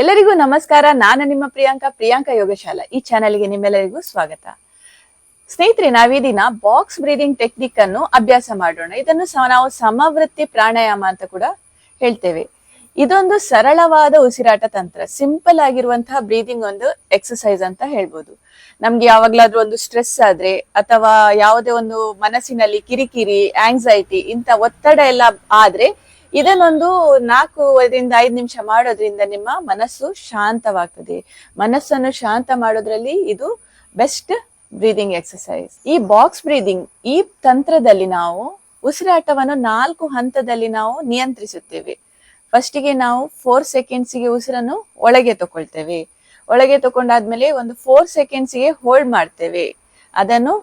ಎಲ್ಲರಿಗೂ ನಮಸ್ಕಾರ. ನಾನು ನಿಮ್ಮ ಪ್ರಿಯಾಂಕಾ ಪ್ರಿಯಾಂಕಾ ಯೋಗಶಾಲಾ. ಈ ಚಾನೆಲ್ಗೆ ನಿಮ್ಮೆಲ್ಲರಿಗೂ ಸ್ವಾಗತ. ಸ್ನೇಹಿತರೆ, ನಾವೀ ದಿನ ಬಾಕ್ಸ್ ಬ್ರೀದಿಂಗ್ ಟೆಕ್ನಿಕ್ ಅನ್ನು ಅಭ್ಯಾಸ ಮಾಡೋಣ. ಇದನ್ನು ನಾವು ಸಮವೃತ್ತಿ ಪ್ರಾಣಾಯಾಮ ಅಂತ ಕೂಡ ಹೇಳ್ತೇವೆ. ಇದೊಂದು ಸರಳವಾದ ಉಸಿರಾಟ ತಂತ್ರ. ಸಿಂಪಲ್ ಆಗಿರುವಂತಹ ಬ್ರೀದಿಂಗ್ ಒಂದು ಎಕ್ಸಸೈಸ್ ಅಂತ ಹೇಳ್ಬೋದು. ನಮ್ಗೆ ಯಾವಾಗ್ಲಾದ್ರೂ ಒಂದು ಸ್ಟ್ರೆಸ್ ಆದ್ರೆ ಅಥವಾ ಯಾವುದೇ ಒಂದು ಮನಸ್ಸಿನಲ್ಲಿ ಕಿರಿಕಿರಿ ಆಂಗ್ಸೈಟಿ ಇಂಥ ಒತ್ತಡ ಎಲ್ಲ ಆದ್ರೆ ಇದನ್ನೊಂದು ನಾಲ್ಕೂವರೆಯಿಂದ ಐದು ನಿಮಿಷ ಮಾಡೋದ್ರಿಂದ ನಿಮ್ಮ ಮನಸ್ಸು ಶಾಂತವಾಗ್ತದೆ. ಮನಸ್ಸನ್ನು ಶಾಂತ ಮಾಡೋದ್ರಲ್ಲಿ ಇದು ಬೆಸ್ಟ್ ಬ್ರೀದಿಂಗ್ ಎಕ್ಸಸೈಸ್ ಈ ಬಾಕ್ಸ್ ಬ್ರೀದಿಂಗ್, ಈ ತಂತ್ರದಲ್ಲಿ ನಾವು ಉಸಿರಾಟವನ್ನು ನಾಲ್ಕು ಹಂತದಲ್ಲಿ ನಾವು ನಿಯಂತ್ರಿಸುತ್ತೇವೆ. ಫಸ್ಟಿಗೆ ನಾವು ಫೋರ್ ಸೆಕೆಂಡ್ಸಿಗೆ ಉಸಿರನ್ನು ಒಳಗೆ ತಗೊಳ್ತೇವೆ. ಒಳಗೆ ತಗೊಂಡಾದ್ಮೇಲೆ ಒಂದು ಫೋರ್ ಸೆಕೆಂಡ್ಸಿಗೆ ಹೋಲ್ಡ್ ಮಾಡ್ತೇವೆ. ಅದನ್ನು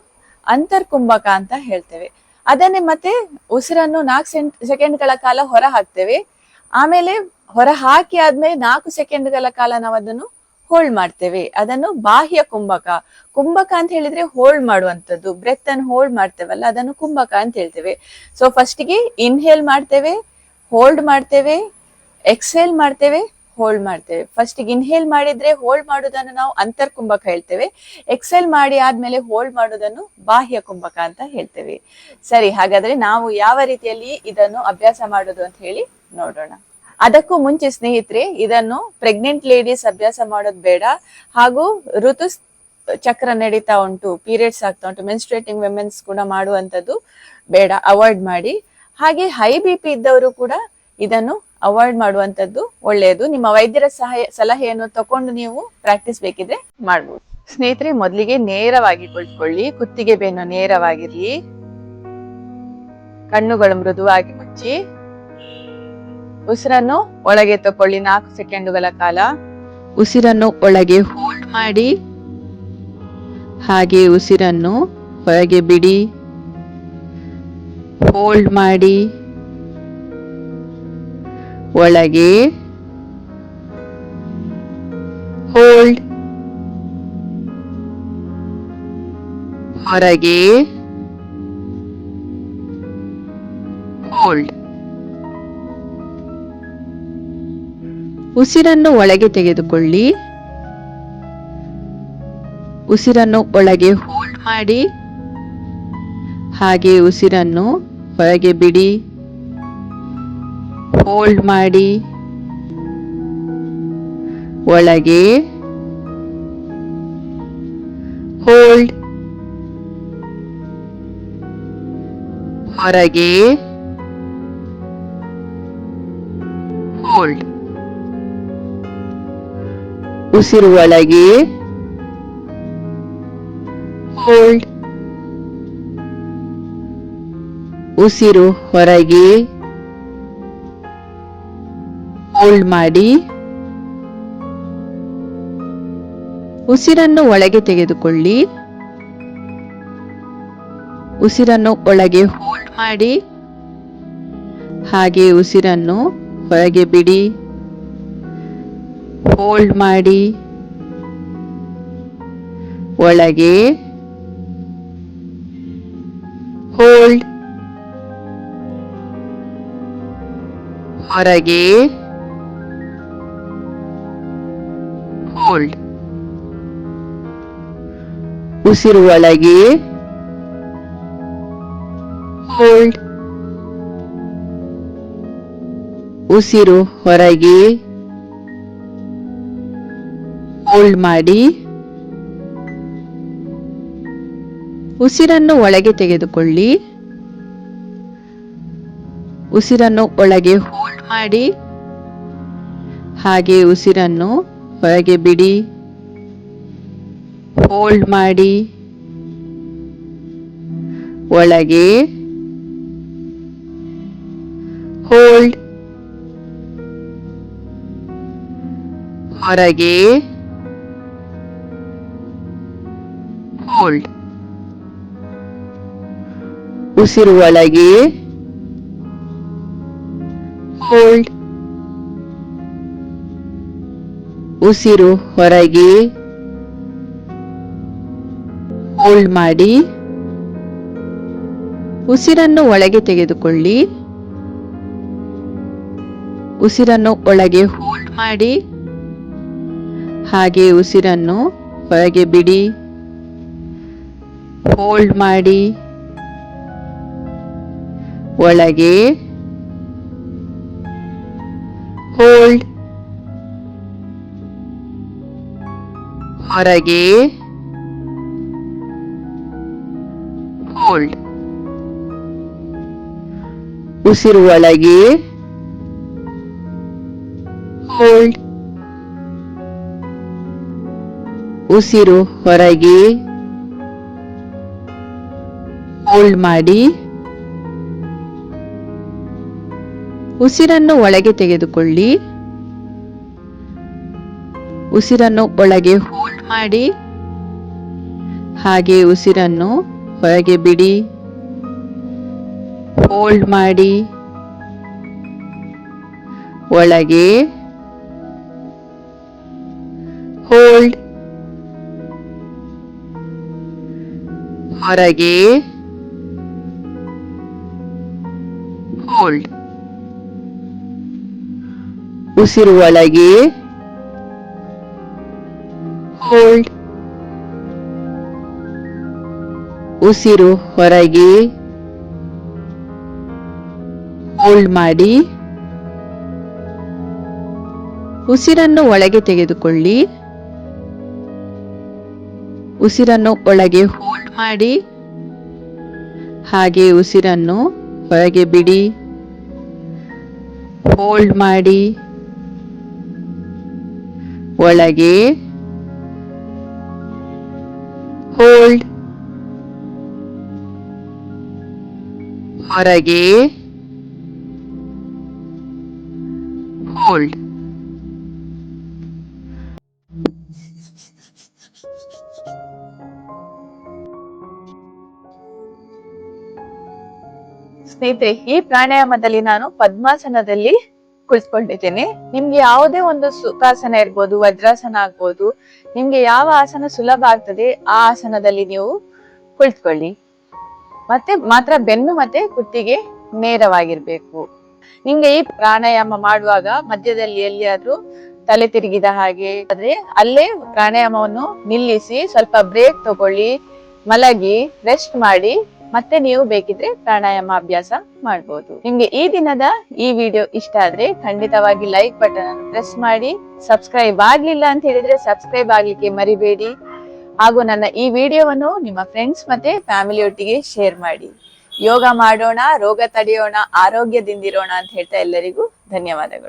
ಅಂತರ್ಕುಂಭಕ ಅಂತ ಹೇಳ್ತೇವೆ. ಅದನ್ನೇ ಮತ್ತೆ ಉಸಿರನ್ನು ನಾಲ್ಕು ಸೆಂಟ್ ಸೆಕೆಂಡ್ಗಳ ಕಾಲ ಹೊರ ಹಾಕ್ತೇವೆ. ಆಮೇಲೆ ಹೊರ ಹಾಕಿ ಆದ್ಮೇಲೆ ನಾಲ್ಕು ಸೆಕೆಂಡ್ಗಳ ಕಾಲ ನಾವು ಅದನ್ನು ಹೋಲ್ಡ್ ಮಾಡ್ತೇವೆ. ಅದನ್ನು ಬಾಹ್ಯ ಕುಂಭಕ ಕುಂಭಕ ಅಂತ ಹೇಳಿದ್ರೆ ಹೋಲ್ಡ್ ಮಾಡುವಂಥದ್ದು. ಬ್ರೆತ್ ಅನ್ನು ಹೋಲ್ಡ್ ಮಾಡ್ತೇವಲ್ಲ, ಅದನ್ನು ಕುಂಭಕ ಅಂತ ಹೇಳ್ತೇವೆ. ಸೊ ಫಸ್ಟಿಗೆ ಇನ್ಹೇಲ್ ಮಾಡ್ತೇವೆ ಹೋಲ್ಡ್ ಮಾಡ್ತೇವೆ ಎಕ್ಸೇಲ್ ಮಾಡ್ತೇವೆ ಹೋಲ್ಡ್ ಮಾಡ್ತೇವೆ. ಫಸ್ಟ್ ಇನ್ಹೇಲ್ ಮಾಡಿದ್ರೆ ಹೋಲ್ಡ್ ಮಾಡೋದನ್ನು ನಾವು ಅಂತರ್ ಕುಂಭಕ ಹೇಳ್ತೇವೆ. ಎಕ್ಸೆಲ್ ಮಾಡಿ ಆದ್ಮೇಲೆ ಹೋಲ್ಡ್ ಮಾಡೋದನ್ನು ಬಾಹ್ಯ ಕುಂಭಕ ಅಂತ ಹೇಳ್ತೇವೆ. ಸರಿ, ಹಾಗಾದ್ರೆ ನಾವು ಯಾವ ರೀತಿಯಲ್ಲಿ ಇದನ್ನು ಅಭ್ಯಾಸ ಮಾಡೋದು ಅಂತ ಹೇಳಿ ನೋಡೋಣ. ಅದಕ್ಕೂ ಮುಂಚೆ ಸ್ನೇಹಿತರೆ, ಇದನ್ನು ಪ್ರೆಗ್ನೆಂಟ್ ಲೇಡೀಸ್ ಅಭ್ಯಾಸ ಮಾಡೋದು ಬೇಡ. ಹಾಗೂ ಋತು ಚಕ್ರ ನಡೀತಾ ಉಂಟು ಪೀರಿಯಡ್ಸ್ ಆಗ್ತಾ ಉಂಟು ಮೆನ್ಸ್ಟ್ರೇಟಿಂಗ್ ವಿಮೆನ್ಸ್ ಕೂಡ ಮಾಡುವಂತದ್ದು ಬೇಡ ಅವಾಯ್ಡ್ ಮಾಡಿ. ಹಾಗೆ ಹೈ ಬಿ ಪಿ ಇದ್ದವರು ಕೂಡ ಇದನ್ನು ಅವಾಯ್ಡ್ ಮಾಡುವಂತದ್ದು ಒಳ್ಳೆಯದು. ನಿಮ್ಮ ವೈದ್ಯರ ಸಹಾಯ, ಸಲಹೆಯನ್ನು ತಕೊಂಡು ನೀವು ಪ್ರಾಕ್ಟೀಸ್ ಬೇಕಿದ್ರೆ ಮಾಡ್ಬೋದು. ಸ್ನೇಹಿತರೆ, ಮೊದಲಿಗೆ ನೇರವಾಗಿ ಕುಳಿತುಕೊಳ್ಳಿ. ಕುತ್ತಿಗೆ ಬೇನು ನೇರವಾಗಿರ್ಲಿ ಕಣ್ಣುಗಳು ಮೃದುವಾಗಿ ಮುಚ್ಚಿ. ಉಸಿರನ್ನು ಒಳಗೆ ತಕೊಳ್ಳಿ. ನಾಲ್ಕು ಸೆಕೆಂಡುಗಳ ಕಾಲ. ಉಸಿರನ್ನು ಒಳಗೆ ಹೋಲ್ಡ್ ಮಾಡಿ. ಹಾಗೆ ಉಸಿರನ್ನು ಹೊರಗೆ ಬಿಡಿ. ಹೋಲ್ಡ್ ಮಾಡಿ. ಒಳಗೆ ಹೋಲ್ಡ್ ಹೊರಗೆ ಹೋಲ್ಡ್ ಉಸಿರನ್ನು ಒಳಗೆ ತೆಗೆದುಕೊಳ್ಳಿ. ಉಸಿರನ್ನು ಒಳಗೆ ಹೋಲ್ಡ್ ಮಾಡಿ. ಹಾಗೆ ಉಸಿರನ್ನು ಹೊರಗೆ ಬಿಡಿ. ಹೋಲ್ಡ್ ಮಾಡಿ. ಒಳಗೆ ಹೋಲ್ಡ್ ಹೊರಗೆ ಹೋಲ್ಡ್ ಉಸಿರು ಒಳಗೆ ಹೋಲ್ಡ್ ಉಸಿರು ಹೊರಗೆ ಹೋಲ್ಡ್ ಮಾಡಿ ಉಸಿರನ್ನು ಒಳಗೆ ತೆಗೆದುಕೊಳ್ಳಿ. ಉಸಿರನ್ನು ಒಳಗೆ ಹೋಲ್ಡ್ ಮಾಡಿ. ಹಾಗೆ ಉಸಿರನ್ನು ಹೊರಗೆ ಬಿಡಿ. ಹೋಲ್ಡ್ ಮಾಡಿ. ಒಳಗೆ ಹೋಲ್ಡ್ ಹೊರಗೆ ಹೋಲ್ಡ್ ಉಸಿರು ಒಳಗೆ ಹೋಲ್ಡ್ ಉಸಿರು ಹೊರಗೆ ಹೋಲ್ಡ್ ಮಾಡಿ ಉಸಿರನ್ನು ಒಳಗೆ ತೆಗೆದುಕೊಳ್ಳಿ. ಉಸಿರನ್ನು ಒಳಗೆ ಹೋಲ್ಡ್ ಮಾಡಿ. ಹಾಗೆ ಉಸಿರನ್ನು ಹೊರಗೆ ಬಿಡಿ. ಹೋಲ್ಡ್ ಮಾಡಿ. ಒಳಗೆ. ಹೋಲ್ಡ್ ಹೊರಗೆ. ಹೋಲ್ಡ್ ಉಸಿರು ಒಳಗೆ. ಹೋಲ್ಡ್ ಉಸಿರು ಹೊರಗೆ ಹೋಲ್ಡ್ ಮಾಡಿ ಉಸಿರನ್ನು ಒಳಗೆ ತೆಗೆದುಕೊಳ್ಳಿ. ಉಸಿರನ್ನು ಒಳಗೆ ಹೋಲ್ಡ್ ಮಾಡಿ. ಹಾಗೆ ಉಸಿರನ್ನು ಹೊರಗೆ ಬಿಡಿ. ಹೋಲ್ಡ್ ಮಾಡಿ. ಒಳಗೆ ಹೋಲ್ಡ್ ಹೊರಗೆ ಹೋಲ್ಡ್ ಉಸಿರು ಒಳಗೆ ಹೋಲ್ಡ್ ಉಸಿರು ಹೊರಗೆ ಹೋಲ್ಡ್ ಮಾಡಿ ಉಸಿರನ್ನು ಒಳಗೆ ತೆಗೆದುಕೊಳ್ಳಿ. ಉಸಿರನ್ನು ಒಳಗೆ ಹೋಲ್ಡ್ ಮಾಡಿ. ಹಾಗೆ ಉಸಿರನ್ನು ಹೊರಗೆ ಬಿಡಿ. ಹೋಲ್ಡ್ ಮಾಡಿ. ಒಳಗೆ ಹೋಲ್ಡ್ ಹೊರಗೆ ಹೋಲ್ಡ್ ಉಸಿರು ಒಳಗೆ ಹೋಲ್ಡ್ ಉಸಿರು ಹೊರಗೆ. ಹೋಲ್ಡ್ ಮಾಡಿ. ಉಸಿರನ್ನು ಒಳಗೆ ತೆಗೆದುಕೊಳ್ಳಿ. ಉಸಿರನ್ನು ಒಳಗೆ ಹೋಲ್ಡ್ ಮಾಡಿ. ಹಾಗೆ ಉಸಿರನ್ನು ಹೊರಗೆ ಬಿಡಿ. ಹೋಲ್ಡ್ ಮಾಡಿ. ಒಳಗೆ. ಹೋಲ್ಡ್ ಹೊರಗೆ ಹೋಲ್ಡ್ ಸ್ನೇಹಿತರೆ ಈ ಪ್ರಾಣಾಯಾಮದಲ್ಲಿ ನಾನು ಪದ್ಮಾಸನದಲ್ಲಿ ಕುಳಿತುಕೊಂಡಿದ್ದೇನೆ ನಿಮ್ಗೆ ಯಾವುದೇ ಒಂದು ಸುಖಾಸನ ಇರ್ಬೋದು, ವಜ್ರಾಸನ ಆಗ್ಬೋದು, ನಿಮ್ಗೆ ಯಾವ ಆಸನ ಸುಲಭ ಆಗ್ತದೆ, ಆ ಆಸನದಲ್ಲಿ ನೀವು ಕುಳಿತುಕೊಳ್ಳಿ. ಮತ್ತೆ ಮಾತ್ರ ಬೆನ್ನು ಮತ್ತೆ ಕುತ್ತಿಗೆ ನೇರವಾಗಿರ್ಬೇಕು. ನಿಮ್ಗೆ ಈ ಪ್ರಾಣಾಯಾಮ ಮಾಡುವಾಗ ಮಧ್ಯದಲ್ಲಿ ಎಲ್ಲಿಯಾದ್ರೂ ತಲೆ ತಿರುಗಿದ ಹಾಗೆ ಆದ್ರೆ ಅಲ್ಲೇ ಪ್ರಾಣಾಯಾಮವನ್ನು ನಿಲ್ಲಿಸಿ ಸ್ವಲ್ಪ ಬ್ರೇಕ್ ತಗೊಳ್ಳಿ, ಮಲಗಿ ರೆಸ್ಟ್ ಮಾಡಿ ಮತ್ತೆ ನೀವು ಬೇಕಿದ್ರೆ ಪ್ರಾಣಾಯಾಮ ಅಭ್ಯಾಸ ಮಾಡಬಹುದು ನಿಮ್ಗೆ ಈ ದಿನದ ಈ ವಿಡಿಯೋ ಇಷ್ಟ ಆದ್ರೆ ಖಂಡಿತವಾಗಿ ಲೈಕ್ ಬಟನ್ ಅನ್ನು ಪ್ರೆಸ್ ಮಾಡಿ ಸಬ್ಸ್ಕ್ರೈಬ್ ಆಗ್ಲಿಲ್ಲ ಅಂತ ಹೇಳಿದ್ರೆ ಸಬ್ಸ್ಕ್ರೈಬ್ ಆಗ್ಲಿಕ್ಕೆ ಮರಿಬೇಡಿ. ಹಾಗೂ ನನ್ನ ಈ ವಿಡಿಯೋವನ್ನು ನಿಮ್ಮ ಫ್ರೆಂಡ್ಸ್ ಮತ್ತೆ ಫ್ಯಾಮಿಲಿ ಒಟ್ಟಿಗೆ ಶೇರ್ ಮಾಡಿ. ಯೋಗ ಮಾಡೋಣ, ರೋಗ ತಡೆಯೋಣ, ಆರೋಗ್ಯದಿಂದಿರೋಣ ಅಂತ ಹೇಳ್ತಾ ಎಲ್ಲರಿಗೂ ಧನ್ಯವಾದಗಳು.